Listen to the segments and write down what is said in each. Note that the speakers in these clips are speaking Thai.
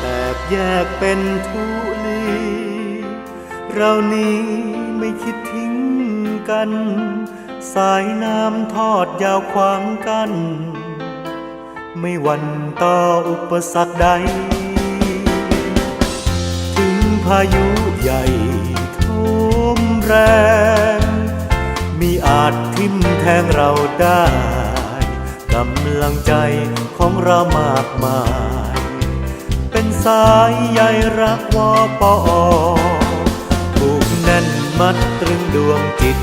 แตกแยกเป็นทุลี เรานี้ไม่คิดทิ้งกัน สายน้ำทอดยาวขวางกัน ไม่หวันต่ออุปสรรคใด ถึงพายุใหญ่โทมแรง มีอาจทิ่มแทงเราได้กำลังใจของเรามากมาย สายใยรักวอปอผูกแน่นมัดตรึงดวงจิต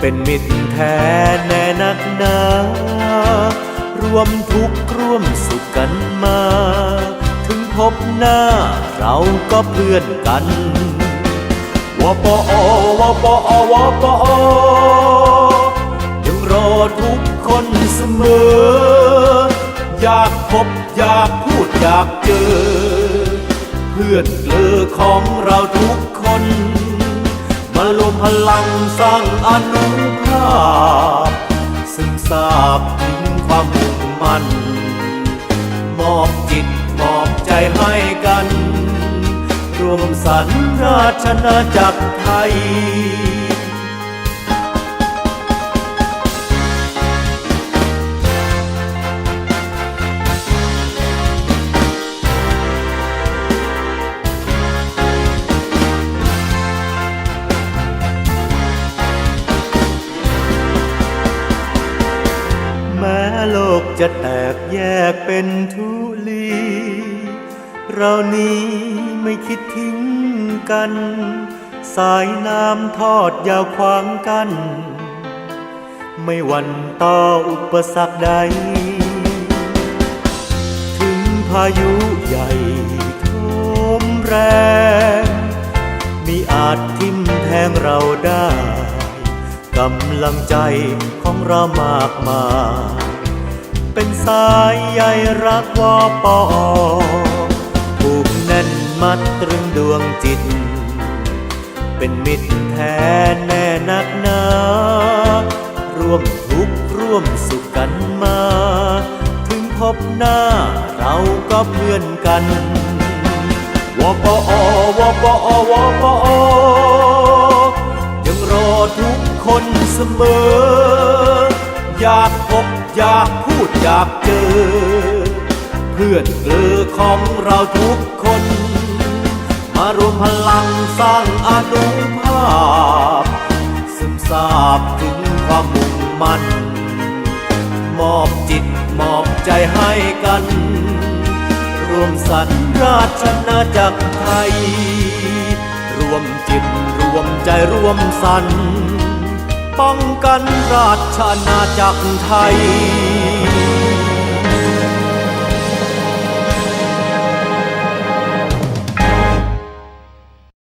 เป็นมิตรแท้แน่นักหนา รวมทุกข์ร่วมสุขกันมา ถึงพบหน้าเราก็เพื่อนกันวปอวปอวปอยังรอทุกคนเสมอ อยากพบอยากพูดอยากเจอ เพื่อนเกลือของเราทุกคน มารวมพลังสร้างอนุภาพซึ่งทราบถึงความมุ่งมั่นมอบจิตมอบใจให้กัน รวมสรรราชนาจักรไทย จะแตกแยกเป็นทุลี เรานี้ไม่คิดทิ้งกัน สายน้ำทอดยาวขวางกัน ไม่หวันต่ออุปสรรคใด ถึงพายุใหญ่โทมแรง มีอาจทิ่มแทงเราได้กำลังใจของเรามากมาย เป็นสายใยรักวอปอผูกแน่นมัดตรึงดวงจิต เป็นมิตรแท้แน่นักหนา ร่วมทุกข์ร่วมสุขกันมา ถึงพบหน้าเราก็เพื่อนกันวปอวปอวปอยังรอทุกคนเสมอ อยากพบอยากพูดอยากเจอ เพื่อนเกลือของเราทุกคน มารวมพลังสร้างอนุภาพซึมซาบถึงความมุ่งมั่น มอบจิตมอบใจให้กัน รวมสรรราชนาจักรไทย รวมจิตรวมใจรวมสรร ป้องกันราชนาจักรไทย